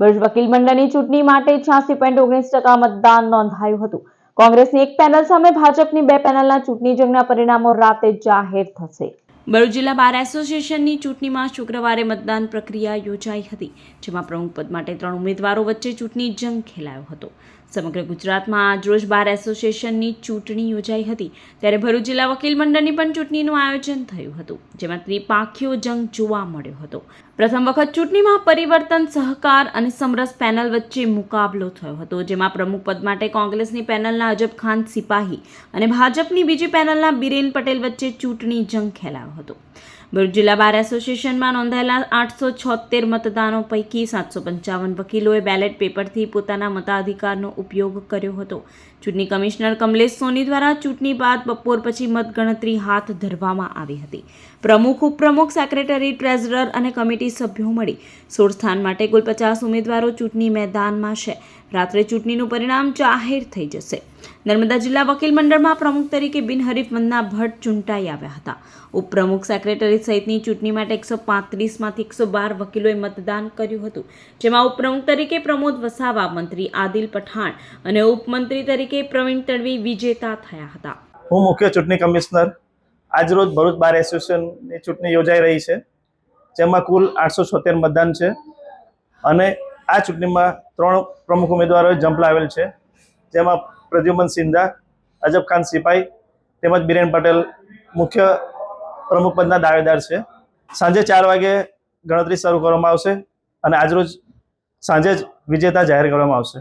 ભરૂચ વકીલ મંડળની ચૂંટણી માટે છ્યાસી પોઈન્ટ ઓગણીસ ટકા મતદાન નોંધાયું હતું. કોંગ્રેસની એક પેનલ સામે ભાજપની બે પેનલના ચૂંટણી જંગના પરિણામો રાતે જાહેર થશે. ભરૂચ જિલ્લા બાર એસોસિએશનની ચૂંટણીમાં શુક્રવારે મતદાન પ્રક્રિયા યોજાઈ હતી, જેમાં પ્રમુખ પદ માટે ત્રણ ઉમેદવારો વચ્ચે ચૂંટણી જંગ ખેલાયો હતો. સમગ્ર ગુજરાતમાં આજરોજ બાર એસોસિએશનની ચૂંટણી યોજાઈ હતી. ત્યારે ભરૂચ જિલ્લા વકીલ મંડળની પણ ચૂંટણીનું આયોજન થયું હતું, જેમાં ત્રિપાંખીયો જંગ જોવા મળ્યો હતો. પ્રથમ વખત ચૂંટણીમાં પરિવર્તન, સહકાર અને સમરસ પેનલ વચ્ચે મુકાબલો થયો હતો, જેમાં પ્રમુખ પદ માટે કોંગ્રેસની પેનલના અજબ ખાન સિપાહી અને ભાજપની બીજી પેનલના બિરેન પટેલ વચ્ચે ચૂંટણી જંગ ખેલાયો હતો. ભરૂચ જિલ્લા બાર એસોસિએશનમાં નોંધાયેલા આઠસો છોતેર મતદાનો પૈકી સાતસો પંચાવન વકીલોએ બેલેટ પેપરથી પોતાના મતાધિકારનો ઉપયોગ કર્યો હતો. ચૂંટણી કમિશનર કમલેશ સોની દ્વારા ચૂંટણી બાદ બપોર પછી મતગણતરી હાથ ધરવામાં આવી હતી. પ્રમુખ, ઉપપ્રમુખ, સેક્રેટરી, ટ્રેઝરર અને કમિટી સભ્યો મળી. સોળ સ્થાન માટે કુલ પચાસ ઉમેદવારો ચૂંટણી મેદાનમાં છે. રાત્રે ચૂંટણીનું પરિણામ જાહેર થઈ જશે. નર્મદા જિલ્લા વકીલ મંડળમાં પ્રમુખ તરીકે બિનહરીફ વંદના ભટ્ટ ચૂંટાઈ આવ્યા હતા. ઉપપ્રમુખ સેક્રેટરી સહિતની ચૂંટણી માટે એકસો પાંત્રીસમાંથી એકસો બાર વકીલોએ મતદાન કર્યું હતું, જેમાં ઉપપ્રમુખ તરીકે પ્રમોદ વસાવા, મંત્રી આદિલ પઠાણ અને ઉપમંત્રી તરીકે પ્રવીણ તડવી વિજેતા થયા હતા. હું મુખ્ય ચૂંટણી કમિશનર. આજરોજ ભરૂચ બાર એસોસિએશનની ચૂંટણી યોજાઈ રહી છે, જેમાં કુલ આઠસો છોતેર મતદાન છે અને આ ચૂંટણીમાં ત્રણ પ્રમુખ ઉમેદવારોએ જંપ લાવેલ છે, જેમાં પ્રદ્યુમન સિંધા, અજબ ખાન સિપાઈ, તેમજ બિરેન પટેલ મુખ્ય પ્રમુખ પદના દાવેદાર છે. સાંજે ચાર વાગે ગણતરી શરૂ કરવામાં આવશે અને આજરોજ સાંજે જ વિજેતા જાહેર કરવામાં આવશે.